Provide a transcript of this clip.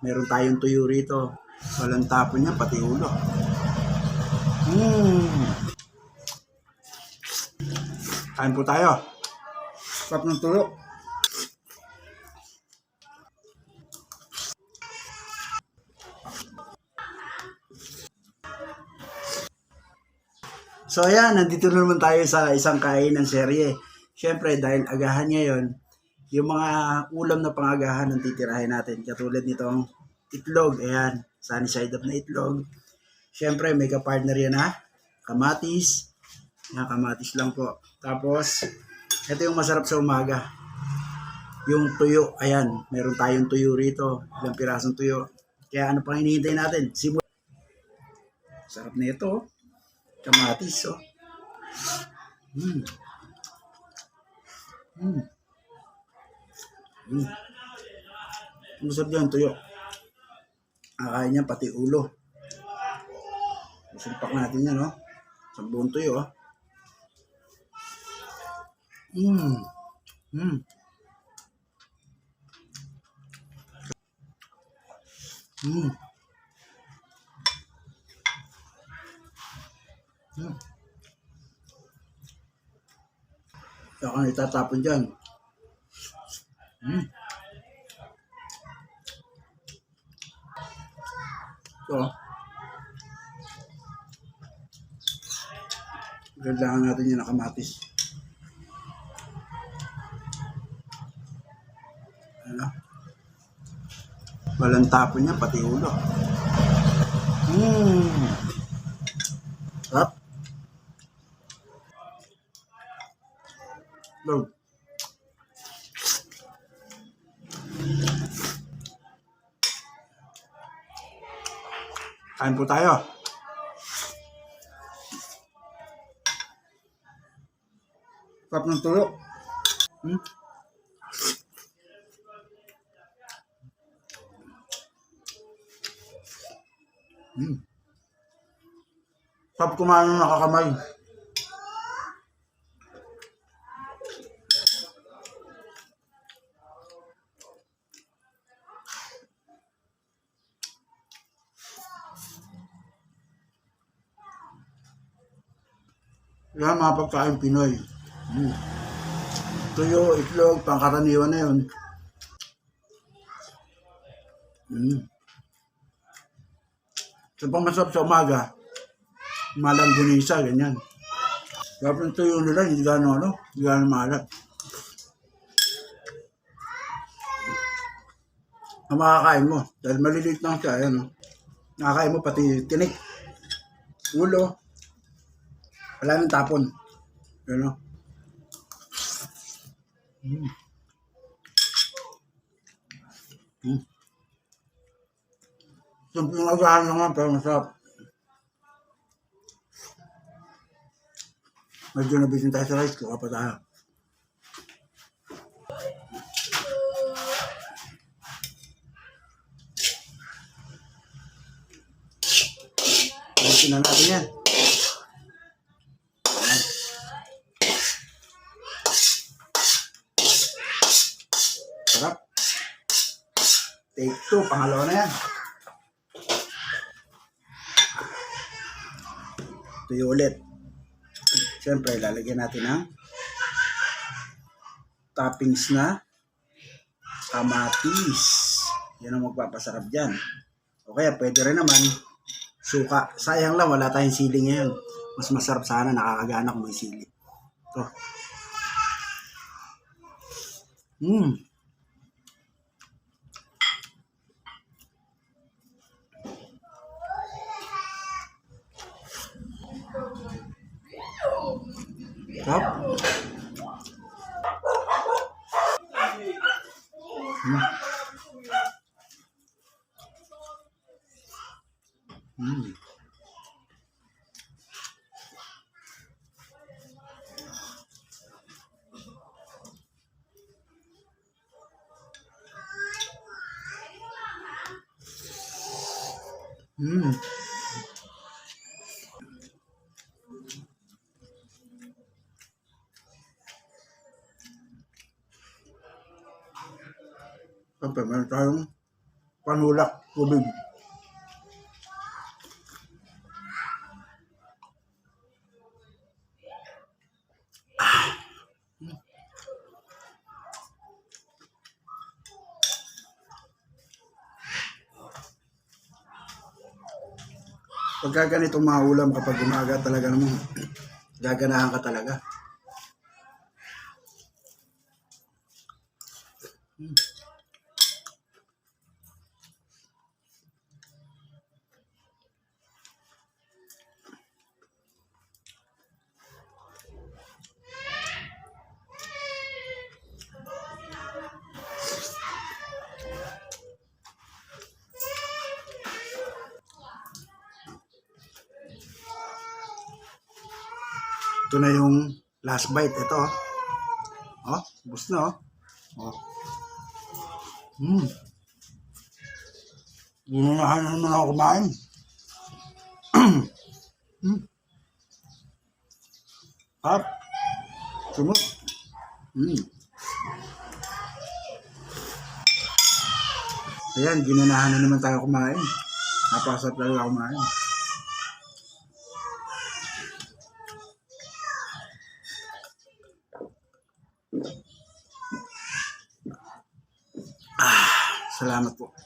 meron tayong tuyo rito. Walang tapon niya, pati ulo. Mm. Kain po tayo. Sarap ng tuyo. So ayan, nandito na naman tayo sa isang kain ng serye. Siyempre, dahil agahan ngayon, yung mga ulam na pangagahan ng titirahin natin. Katulad nitong itlog, ayan, sunny side up na itlog. Siyempre, may kapartner yan ha, kamatis. Yan, kamatis lang po. Tapos, ito yung masarap sa umaga. Yung tuyo, ayan, meron tayong tuyo rito. Ilang pirasong tuyo. Kaya ano pang hinihintay natin? Sibu. Sarap na ito. oh. Kamatis, oh. Mm. Mm. Mm. Masarap yan, tuyo. Akain niya pati ulo. Susulpak natin yan, oh. Sa buong tuyo, oh. Mm. Mm. Mm. Mm. Saka itatapon dyan. Mm. So, kailangan natin yung nakamatis. Ano? Walang tapon niya, pati ulo. Mmm. Sarap. Lord. Kain po tayo. Sarap ng tulo. Hmm? Hmm. Sarap kumain ng nakakamay. Yan mga pagkain Pinoy. Mm. Tuyo, itlog, pangkaraniwan na yun. Mm. So pang masarap sa umaga, malang gunisa, ganyan. Yung tuyo nila, hindi gano'n ano, hindi gano'n maalat. Ang makakain mo, dahil maliliit lang siya, ayan, nakakain mo pati tinik, ulo, wala nang tapon. Yan o. Mm. Mm. Simpleng agahan naman, pero masarap. Medyo nabitin tayo sa rice, kuha pa tayo. Na natin yan. Take two, pangalawa na yan. Tuyo ulit. Siyempre, lalagyan natin ng toppings na kamatis. Yan ang magpapasarap dyan. O kaya, pwede rin naman suka. Sayang lang, wala tayong sili ngayon. Mas masarap sana, nakakagana kung may sili. Ito. Mmm. Sarap. Mm. Mm. Mm. Siyempre, meron tayong panulak, tubig. Pagka ganitong mga ulam kapag umaga talaga namang gaganahan ka talaga. Ito na yung last bite. Ito. oh. Oh, bus na oh. Oh. Hmm. Ginunahan na naman ako kumain. hmm. Hap. Sumot. Hmm. Ayan, ginunahan na naman tayo kumain. Napakasarap talaga kumain. Salamat po.